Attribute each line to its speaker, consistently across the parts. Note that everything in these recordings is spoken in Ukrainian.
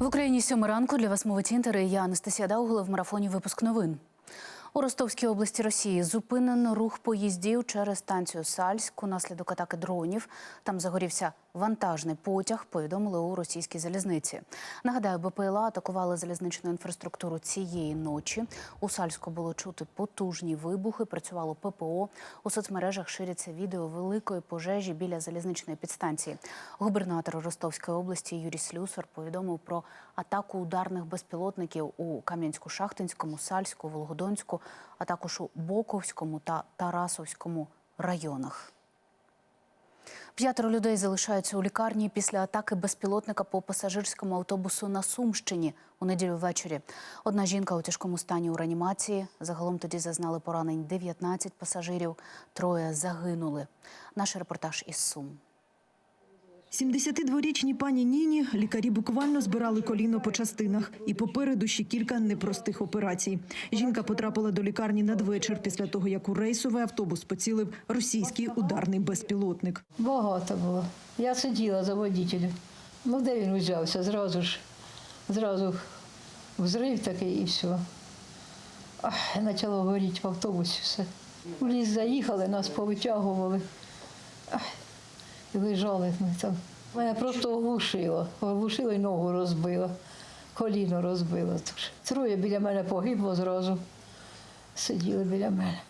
Speaker 1: В Україні сьома ранку для вас мовить інтер і я Анастасія Даугла в марафоні випуск новин. У Ростовській області Росії зупинено рух поїздів через станцію Сальськ Наслідок атаки дронів. Там загорівся вантажний потяг, повідомили у російській залізниці. Нагадаю, БПЛА атакували залізничну інфраструктуру цієї ночі. У Сальську було чути потужні вибухи, працювало ППО. У соцмережах ширяться відео великої пожежі біля залізничної підстанції. Губернатор Ростовської області Юрій Слюсар повідомив про атаку ударних безпілотників у Кам'янську-Шахтинському, Сальську, Вологодонську, а також у Боковському та Тарасовському районах. П'ятеро людей залишаються у лікарні після атаки безпілотника по пасажирському автобусу на Сумщині у неділю ввечері. Одна жінка у тяжкому стані у реанімації. Загалом тоді зазнали поранень 19 пасажирів. Троє загинули. Наш репортаж із Сум.
Speaker 2: 72-річній пані Ніні лікарі буквально збирали коліно по частинах, і попереду ще кілька непростих операцій. Жінка потрапила до лікарні надвечір після того, як у рейсовий автобус поцілив російський ударний безпілотник.
Speaker 3: Багато було. Я сиділа за водителем. Ну, де він узявся? Зразу ж, зразу взрив такий і все. Почало горіти в автобусі все. В ліс заїхали, нас повитягували. Ах, лежали ми там. Мене просто оглушило. Оглушило і ногу розбило, коліно розбило. Троє біля мене погибло зразу. Сиділи біля мене.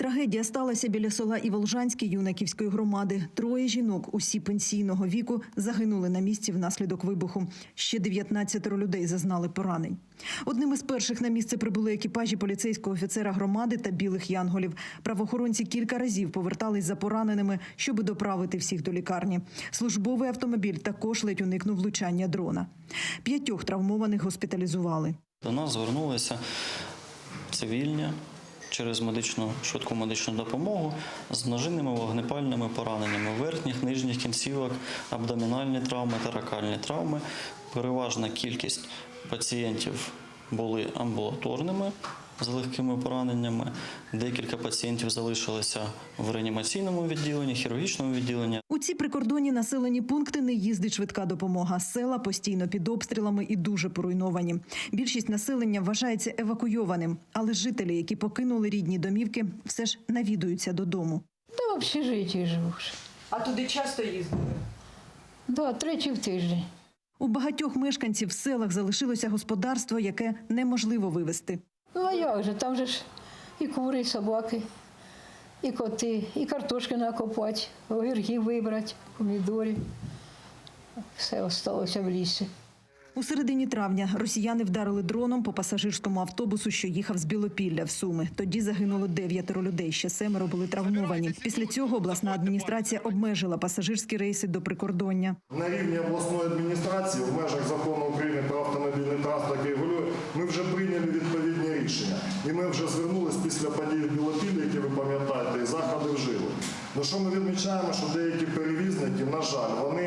Speaker 2: Трагедія сталася біля села Іволжанське юнаківської громади. Троє жінок, усі пенсійного віку, загинули на місці внаслідок вибуху. Ще 19 людей зазнали поранень. Одним із перших на місце прибули екіпажі поліцейського офіцера громади та білих янголів. Правоохоронці кілька разів повертались за пораненими, щоб доправити всіх до лікарні. Службовий автомобіль також ледь уникнув влучання дрона. П'ятьох травмованих госпіталізували.
Speaker 4: До нас звернулися цивільні через медичну швидку медичну допомогу з множинними вогнепальними пораненнями верхніх, нижніх кінцівок, абдомінальні травми та ракальні травми. Переважна кількість пацієнтів були амбулаторними з легкими пораненнями. Декілька пацієнтів залишилися в реанімаційному відділенні, хірургічному відділенні.
Speaker 2: У ці прикордонні населені пункти не їздить швидка допомога. Села постійно під обстрілами і дуже поруйновані. Більшість населення вважається евакуйованим, але жителі, які покинули рідні домівки, все ж навідуються додому.
Speaker 3: Та в общежитті живу.
Speaker 5: А туди часто їздили?
Speaker 3: Да, тричі в тиждень.
Speaker 2: У багатьох мешканців в селах залишилося господарство, яке неможливо вивезти.
Speaker 3: Ну а як же? Там же ж і кури, і собаки, і коти, і картошки накопати, огірки вибрати, помідорів. Все осталося в лісі.
Speaker 2: У середині травня росіяни вдарили дроном по пасажирському автобусу, що їхав з Білопілля в Суми. Тоді загинуло дев'ятеро людей. Ще семеро були травмовані. Після цього обласна адміністрація обмежила пасажирські рейси до прикордоння.
Speaker 6: На рівні обласної адміністрації в межах закону України про автомобільний транспорт, який регулює, ми вже прийняли рішення. І ми вже звернулись після подій в Білопіллі, які ви пам'ятаєте, і заходи вжили. Ну що ми відмічаємо, що деякі перевізники, на жаль, вони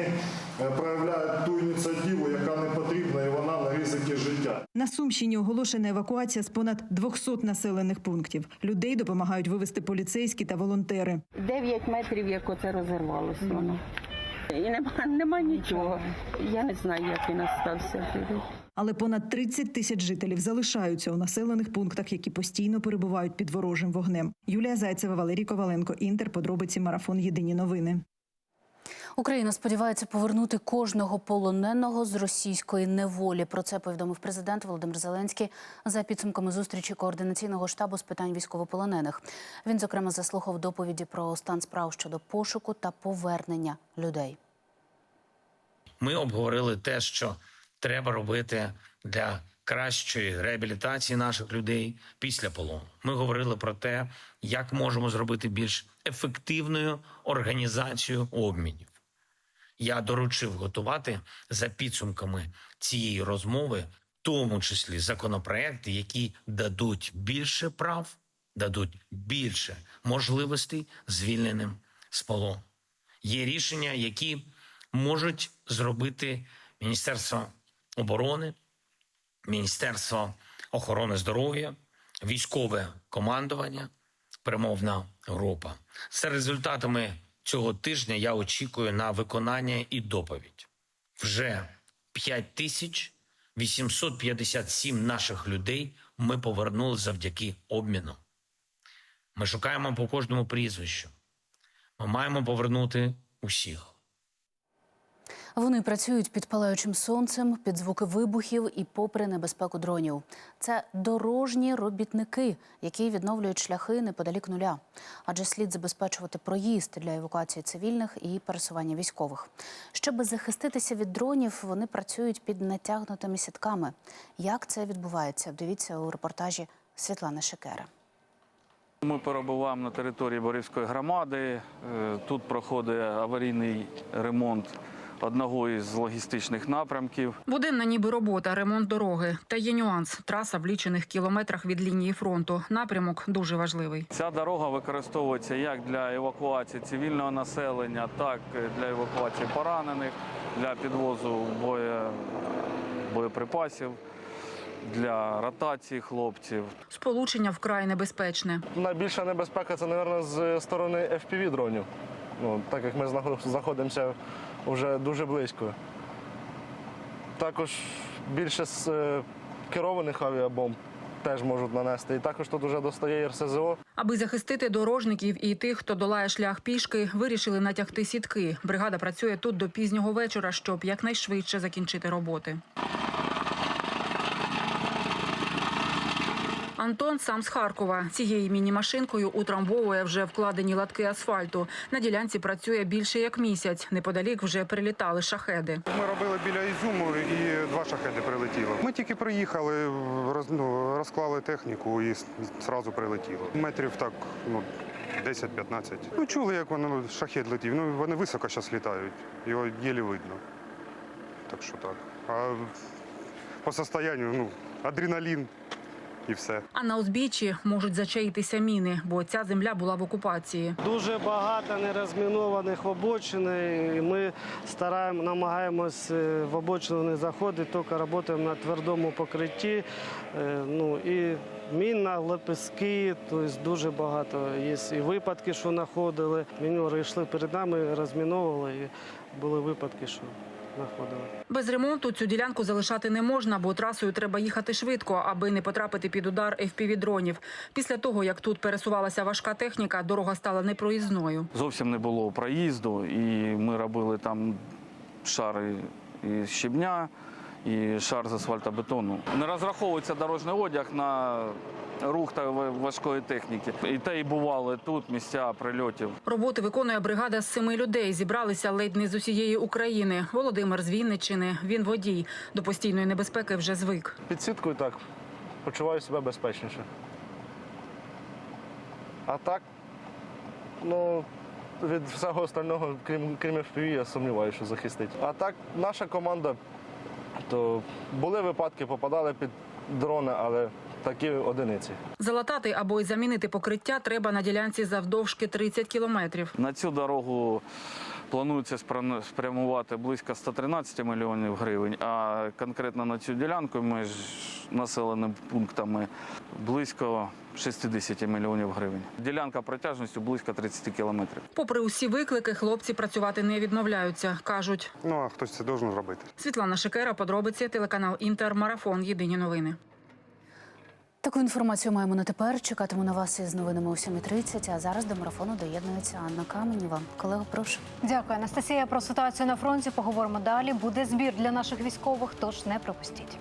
Speaker 6: е, проявляють ту ініціативу, яка не потрібна, і вона на ризики життя.
Speaker 2: На Сумщині оголошена евакуація з понад 200 населених пунктів. Людей допомагають вивезти поліцейські та волонтери.
Speaker 7: 9 метрів, як оце розірвалося воно. І нема, нема нічого. Я не знаю, як він остався.
Speaker 2: Але понад 30 тисяч жителів залишаються у населених пунктах, які постійно перебувають під ворожим вогнем. Юлія Зайцева, Валерій Коваленко, Інтер. Подробиці марафон. Єдині новини.
Speaker 1: Україна сподівається повернути кожного полоненого з російської неволі. Про це повідомив президент Володимир Зеленський за підсумками зустрічі координаційного штабу з питань військовополонених. Він, зокрема, заслухав доповіді про стан справ щодо пошуку та повернення людей.
Speaker 8: Ми обговорили те, що треба робити для кращої реабілітації наших людей після полону. Ми говорили про те, як можемо зробити більш ефективною організацію обмінів. Я доручив готувати за підсумками цієї розмови, в тому числі законопроекти, які дадуть більше прав, дадуть більше можливостей звільненим з полону. Є рішення, які можуть зробити Міністерство оборони, Міністерство охорони здоров'я, військове командування, перемовна група. За результатами цього тижня я очікую на виконання і доповідь. Вже 5 тисяч 857 наших людей ми повернули завдяки обміну. Ми шукаємо по кожному прізвищу. Ми маємо повернути усіх.
Speaker 1: Вони працюють під палаючим сонцем, під звуки вибухів і попри небезпеку дронів. Це дорожні робітники, які відновлюють шляхи неподалік нуля. Адже слід забезпечувати проїзд для евакуації цивільних і пересування військових. Щоб захиститися від дронів, вони працюють під натягнутими сітками. Як це відбувається? Дивіться у репортажі Світлани Шекера.
Speaker 9: Ми перебуваємо на території Борівської громади. Е, Тут проходить аварійний ремонт одного із логістичних напрямків.
Speaker 10: Буденна ніби робота, ремонт дороги. Та є нюанс. Траса в лічених кілометрах від лінії фронту. Напрямок дуже важливий.
Speaker 9: Ця дорога використовується як для евакуації цивільного населення, так і для евакуації поранених, для підвозу боє- боєприпасів, для ротації хлопців.
Speaker 10: Сполучення вкрай небезпечне.
Speaker 11: Найбільша небезпека це, мабуть, з сторони FPV дронів. Ну, так як ми знаходимося вже дуже близько. Також більше з е, керованих авіабомб теж можуть нанести. І також тут вже достає РСЗО.
Speaker 10: Аби захистити дорожників і тих, хто долає шлях пішки, вирішили натягти сітки. Бригада працює тут до пізнього вечора, щоб якнайшвидше закінчити роботи. Антон сам з Харкова. Цією міні-машинкою утрамбовує вже вкладені латки асфальту. На ділянці працює більше як місяць. Неподалік вже прилітали шахеди.
Speaker 12: Ми робили біля Ізюму і два шахеди прилетіло. Ми тільки приїхали, роз, ну, розклали техніку і зразу прилетіло. Метрів так, ну, 10-15. Ну, чули, як воно шахет летів. Ну, вони високо зараз літають. Його єлі видно. Так що так. А по состоянню, ну, адреналін і все.
Speaker 10: А на узбіччі можуть зачаїтися міни, бо ця земля була в окупації.
Speaker 11: Дуже багато нерозмінованих обочин. і Ми стараємо, намагаємось е, в обочину не заходити, тільки працюємо на твердому покритті. Е, Ну, і мінна, лепестки, тобто дуже багато. Є і випадки, що знаходили. Міньори йшли перед нами, розміновували, і були випадки, що знаходили.
Speaker 10: Без ремонту цю ділянку залишати не можна, бо трасою треба їхати швидко, аби не потрапити під удар FPV-дронів. Після того, як тут пересувалася важка техніка, дорога стала непроїзною.
Speaker 9: Зовсім не було проїзду, і ми робили там шари і щебня і шар з асфальтобетону. Не розраховується дорожній одяг на рух та важкої техніки. І те і бували тут місця прильотів.
Speaker 10: Роботи виконує бригада з семи людей. Зібралися ледь не з усієї України. Володимир з Вінниччини. Він водій. До постійної небезпеки вже звик.
Speaker 11: Під сіткою так почуваю себе безпечніше. А так, ну, від всього остального, крім, крім FPV, я сумніваюся, що захистить. А так, наша команда, то були випадки, попадали під дрони, але такі одиниці.
Speaker 10: Залатати або й замінити покриття треба на ділянці завдовжки 30 кілометрів.
Speaker 9: На цю дорогу планується спрямувати близько 113 мільйонів гривень, а конкретно на цю ділянку між населеними пунктами близько 60 мільйонів гривень. Ділянка протяжністю близько 30 кілометрів.
Speaker 10: Попри усі виклики, хлопці працювати не відмовляються. кажуть.
Speaker 12: Ну, а хтось це должен робити.
Speaker 10: Світлана Шикера, подробиці, телеканал Інтер, Марафон. Єдині новини.
Speaker 1: Таку інформацію маємо на тепер. Чекатиму на вас із новинами о 7.30, А зараз до марафону доєднується Анна Каменєва. Колего, прошу.
Speaker 13: Дякую, Анастасія. Про ситуацію на фронті поговоримо далі. Буде збір для наших військових, тож не пропустіть.